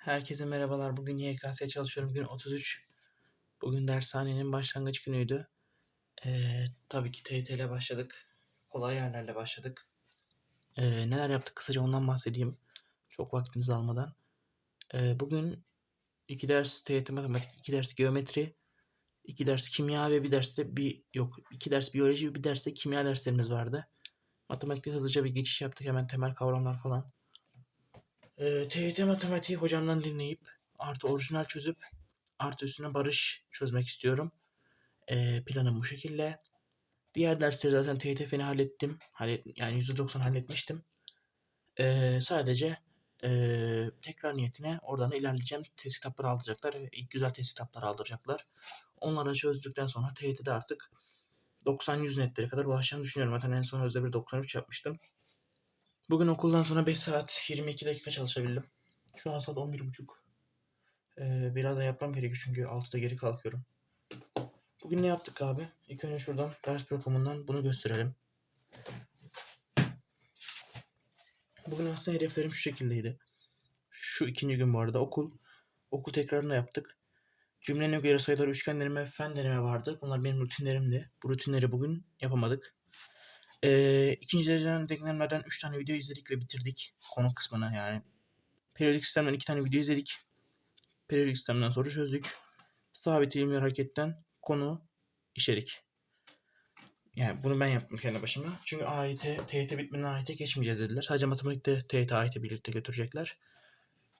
Herkese merhabalar. Bugün YKS'ye çalışıyorum. Gün 33. Bugün dershanenin başlangıç günüydü. Ee, tabii ki TYT ile başladık. Kolay yerlerle başladık. Ee, neler yaptık kısaca ondan bahsedeyim. Çok vaktinizi almadan. Ee, bugün iki ders TYT matematik, iki ders geometri, iki ders kimya ve bir derste bir yok iki ders biyoloji ve bir derste kimya derslerimiz vardı. Matematikte hızlıca bir geçiş yaptık hemen temel kavramlar falan. Ee, TYT matematiği hocamdan dinleyip artı orijinal çözüp artı üstüne barış çözmek istiyorum. Ee, planım bu şekilde. Diğer dersleri zaten TYT feni hallettim. Hallet, yani %90 halletmiştim. Ee, sadece ee, tekrar niyetine oradan ilerleyeceğim. Test kitapları aldıracaklar. ve güzel test kitapları aldıracaklar. Onları çözdükten sonra TYT'de artık 90-100 netlere kadar ulaşacağımı düşünüyorum. Zaten en son Özde bir 93 yapmıştım. Bugün okuldan sonra 5 saat 22 dakika çalışabildim. Şu an saat 11.30. Ee, biraz da yapmam gerekiyor çünkü 6'da geri kalkıyorum. Bugün ne yaptık abi? İlk önce şuradan ders programından bunu gösterelim. Bugün aslında hedeflerim şu şekildeydi. Şu ikinci gün bu arada okul. Okul tekrarını yaptık. Cümlenin göre sayılar üçgenlerime, fen deneme vardı. Bunlar benim rutinlerimdi. Bu rutinleri bugün yapamadık. Ee, ikinci dereceden denklemlerden 3 tane video izledik ve bitirdik. Konu kısmına yani. Periyodik sistemden 2 tane video izledik. Periyodik sistemden soru çözdük. Sabit ilimli hareketten konu işledik. Yani bunu ben yaptım kendi başıma. Çünkü AYT, TYT bitmeden AYT geçmeyeceğiz dediler. Sadece matematikte TYT, AYT birlikte götürecekler.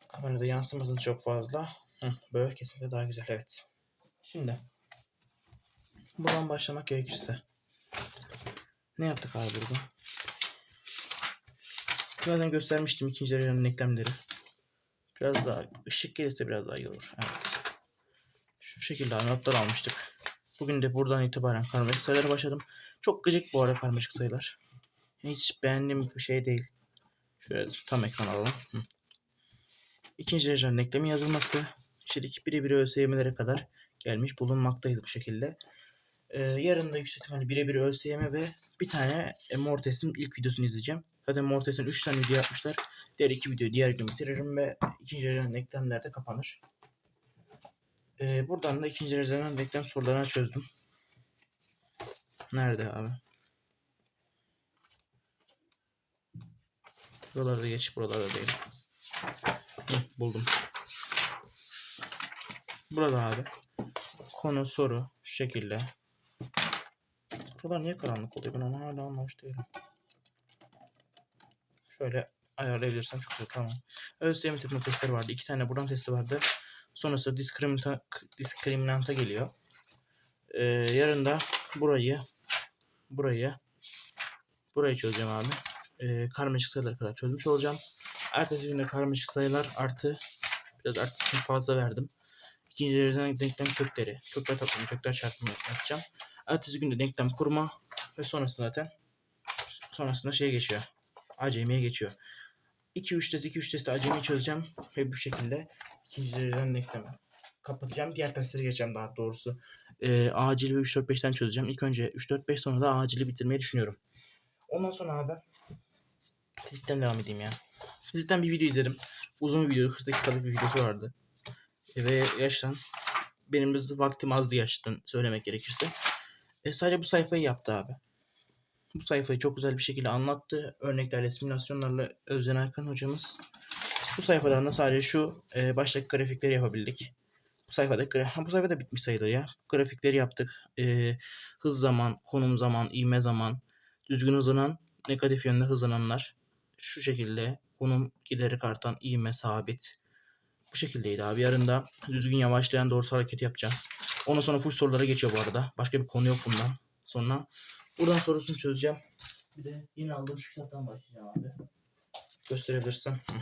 Kamerada yansımasın çok fazla. Hı, böyle kesinlikle daha güzel evet. Şimdi buradan başlamak gerekirse ne yaptık abi burada? Zaten göstermiştim ikinci dereceden denklemleri. Biraz daha ışık gelirse biraz daha iyi olur. Evet. Şu şekilde notlar almıştık. Bugün de buradan itibaren karmaşık sayılara başladım. Çok gıcık bu arada karmaşık sayılar. Hiç beğendiğim bir şey değil. Şöyle tam ekran alalım. Hı. İkinci dereceden denklemin yazılması. İçerik birebir ÖSYM'lere kadar gelmiş bulunmaktayız bu şekilde. Ee, yarın da yüksek ihtimalle birebir ÖSYM ve bir tane e, Mortes'in ilk videosunu izleyeceğim. Zaten Mortes'in 3 tane video yapmışlar. Diğer iki videoyu diğer gün bitiririm ve ikinci dereceden denklemler de kapanır. Ee, buradan da ikinci dereceden denklem sorularını çözdüm. Nerede abi? Buralarda geç, buralarda değil. Hı, buldum. Burada abi. Konu, soru şu şekilde. Buralar niye karanlık oluyor? Ben onu hala anlamış değilim. Şöyle ayarlayabilirsem çok güzel. Tamam. ÖSYM tipinde testleri vardı. İki tane buradan testi vardı. Sonrasında diskriminanta, diskriminanta geliyor. Ee, yarın da burayı burayı burayı çözeceğim abi. Ee, karmaşık sayılara kadar çözmüş olacağım. Ertesi günde karmaşık sayılar artı biraz artısını fazla verdim. İkinci dereceden denklem kökleri, kökler toplamı, kökler çarpımı yapacağım. Ertesi günde denklem kurma ve sonrasında zaten sonrasında şeye geçiyor. Acemiye geçiyor. 2-3 test, 2-3 testi acemi çözeceğim ve bu şekilde ikinci dereceden denklemi kapatacağım. Diğer testleri geçeceğim daha doğrusu. Ee, acil ve 3-4-5'ten çözeceğim. İlk önce 3-4-5 sonra da acili bitirmeyi düşünüyorum. Ondan sonra abi fizikten devam edeyim ya. Fizikten bir video izledim. Uzun bir video, 40 dakikalık bir videosu vardı. E, ve gerçekten benim de vaktim azdı gerçekten söylemek gerekirse. E, sadece bu sayfayı yaptı abi. Bu sayfayı çok güzel bir şekilde anlattı. Örneklerle, simülasyonlarla Özden Erkan hocamız. Bu sayfadan da sadece şu e, baştaki grafikleri yapabildik. Bu sayfada ha, bu sayfada bitmiş sayılır ya. Grafikleri yaptık. E, hız zaman, konum zaman, ivme zaman, düzgün hızlanan, negatif yönde hızlananlar. Şu şekilde konum giderek artan, ivme sabit. Bu şekildeydi abi. Yarın da düzgün yavaşlayan doğrusal hareketi yapacağız. Ondan sonra full sorulara geçiyor bu arada. Başka bir konu yok bundan. Sonra buradan sorusunu çözeceğim. Bir de yine aldığım şu kitaptan başlayacağım abi. Gösterebilirsem. Hı.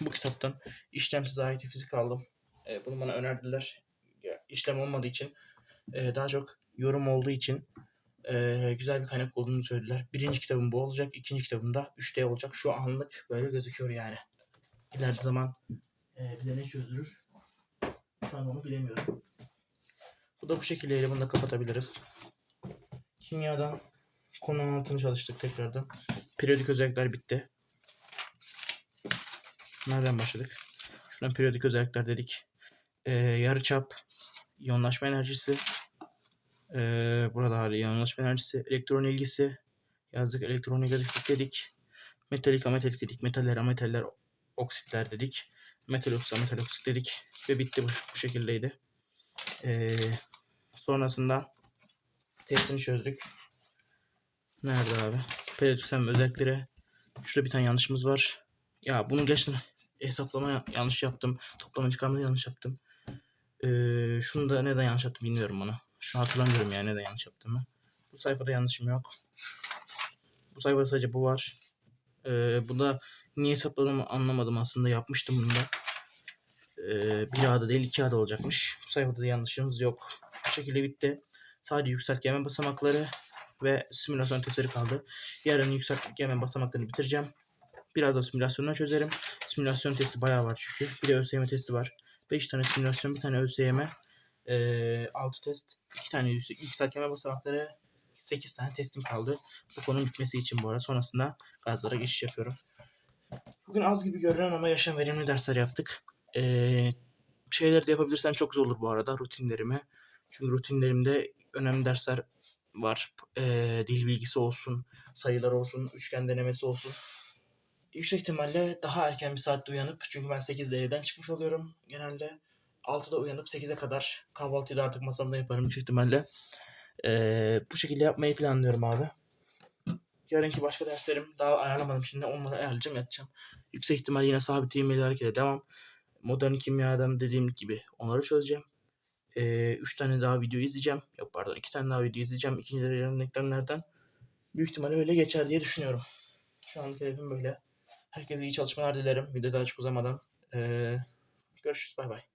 Bu kitaptan işlemsiz ayeti fizik aldım. E, bunu bana önerdiler. İşlem olmadığı için e, daha çok yorum olduğu için e, güzel bir kaynak olduğunu söylediler. Birinci kitabım bu olacak. ikinci kitabım da 3D olacak. Şu anlık böyle gözüküyor yani. İleride zaman e, bize ne çözdürür? Şu an onu bilemiyorum. Bu da bu şekilde bunu da kapatabiliriz. Kimyadan konu altını çalıştık tekrardan. Periyodik özellikler bitti. Nereden başladık? Şuna periyodik özellikler dedik. Ee, yarıçap, iyonlaşma enerjisi. Ee, burada hali iyonlaşma enerjisi, elektron ilgisi. Yazdık elektron negatiflik dedik. Metalik ametalik dedik. Metaller ametaller oksitler dedik. Metal oksit ametal oksit dedik. Ve bitti bu, bu şekildeydi. Ee, sonrasında testini çözdük. Nerede abi? Periyodik özellikleri. Şurada bir tane yanlışımız var. Ya bunu gerçekten hesaplama ya- yanlış yaptım. Toplama çıkarmada yanlış yaptım. Ee, şunu da neden yanlış yaptım bilmiyorum bunu. Şu an hatırlamıyorum yani neden yanlış yaptığımı. Bu sayfada yanlışım yok. Bu sayfada sadece bu var. Ee, bu da niye hesapladığımı anlamadım aslında. Yapmıştım bunu da. Ee, bir ağda değil iki ağda olacakmış. Bu sayfada da yanlışımız yok. Bu şekilde bitti. Sadece yükseltgeme basamakları ve simülasyon testleri kaldı. Yarın yükseltgeme basamaklarını bitireceğim. Biraz da simülasyondan çözerim. Simülasyon testi bayağı var çünkü. Bir de ÖSYM testi var. 5 tane simülasyon, bir tane ÖSYM, 6 test, 2 tane yükseltgeme basamakları, 8 tane testim kaldı. Bu konunun bitmesi için bu arada. Sonrasında gazlara geçiş yapıyorum. Bugün az gibi görünen ama yaşam verimli dersler yaptık. Ee, şeyleri de yapabilirsem çok zor olur bu arada rutinlerimi. Çünkü rutinlerimde önemli dersler var. Ee, dil bilgisi olsun, sayılar olsun, üçgen denemesi olsun. Yüksek ihtimalle daha erken bir saatte uyanıp çünkü ben 8'de evden çıkmış oluyorum genelde. 6'da uyanıp 8'e kadar kahvaltıyı da artık masamda yaparım yüksek ihtimalle. Ee, bu şekilde yapmayı planlıyorum abi. Yarınki başka derslerim daha ayarlamadım şimdi onları ayarlayacağım yatacağım. Yüksek ihtimal yine sabit ivmeli harekete devam. Modern kimyadan dediğim gibi onları çözeceğim. 3 tane daha video izleyeceğim. Yok pardon 2 tane daha video izleyeceğim. İkinci derecenin denklemlerden. Büyük ihtimalle öyle geçer diye düşünüyorum. Şu anlık hedefim böyle. Herkese iyi çalışmalar dilerim. Video daha çok uzamadan. Ee, görüşürüz. Bay bay.